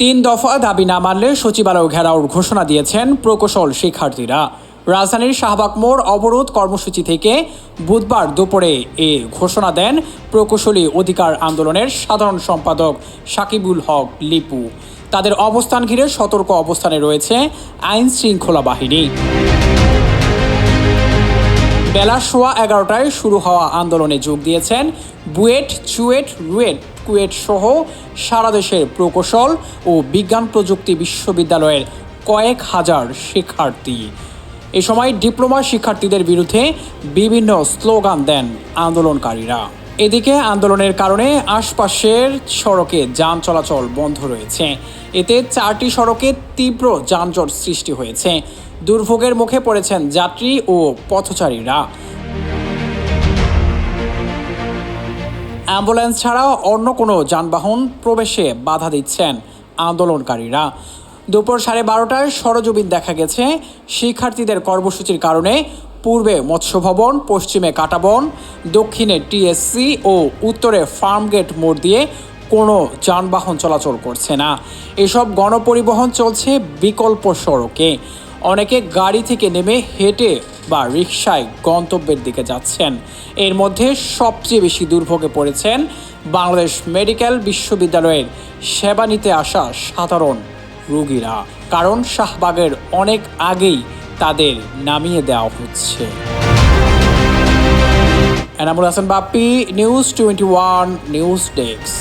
তিন দফা দাবি না মানলে সচিবালয় ঘেরাওর ঘোষণা দিয়েছেন প্রকৌশল শিক্ষার্থীরা। রাজধানীর শাহবাগ মোড় অবরোধ কর্মসূচি থেকে বুধবার দুপুরে এ ঘোষণা দেন প্রকৌশলী অধিকার আন্দোলনের সাধারণ সম্পাদক সাকিবুল হক লিপু। তাদের অবস্থান ঘিরে সতর্ক অবস্থানে রয়েছে আইন শৃঙ্খলা বাহিনী। বেলা সোয়া এগারোটায় শুরু হওয়া আন্দোলনে যোগ দিয়েছেন বুয়েট, চুয়েট, রুয়েট, কুয়েট সহ সারা দেশের প্রকৌশল ও বিজ্ঞান প্রযুক্তি বিশ্ববিদ্যালয়ের কয়েক হাজার শিক্ষার্থী। এ সময় ডিপ্লোমা শিক্ষার্থীদের বিরুদ্ধে বিভিন্ন স্লোগান দেন আন্দোলনকারীরা। এদিকে আন্দোলনের কারণে আশপাশের সড়কে যান চলাচল বন্ধ রয়েছে। এতে চারটি সড়কে তীব্র যানজট সৃষ্টি হয়েছে। দুর্ভোগের মুখে পড়েছেন যাত্রী ও পথচারীরা। অ্যাম্বুলেন্স ছাড়াও অন্য কোনো যানবাহন প্রবেশে বাধা দিচ্ছেন আন্দোলনকারীরা। দুপুর সাড়ে বারোটায় সরজমিন দেখা গেছে। শিক্ষার্থীদের কর্মসূচির কারণে পূর্বে মৎস্য ভবন পশ্চিমে কাটাবন, দক্ষিণে টিএসসি ও উত্তরে ফার্মগেট মোড় দিয়ে কোনো যানবাহন চলাচল করছে না। এসব গণপরিবহন চলছে বিকল্প সড়কে। অনেকে গাড়ি থেকে নেমে হেঁটে বা রিকশায় গন্তব্যের দিকে যাচ্ছেন। এর মধ্যে সবচেয়ে বেশি দুর্ভোগে পড়েছেন বাংলাদেশ মেডিকেল বিশ্ববিদ্যালয়ের সেবা নিতে আসা সাধারণ রোগীরা। কারণ শাহবাগের অনেক আগেই তাদের নামিয়ে দেওয়া হচ্ছে। Enamul Hasan Bappi news twenty one news desk.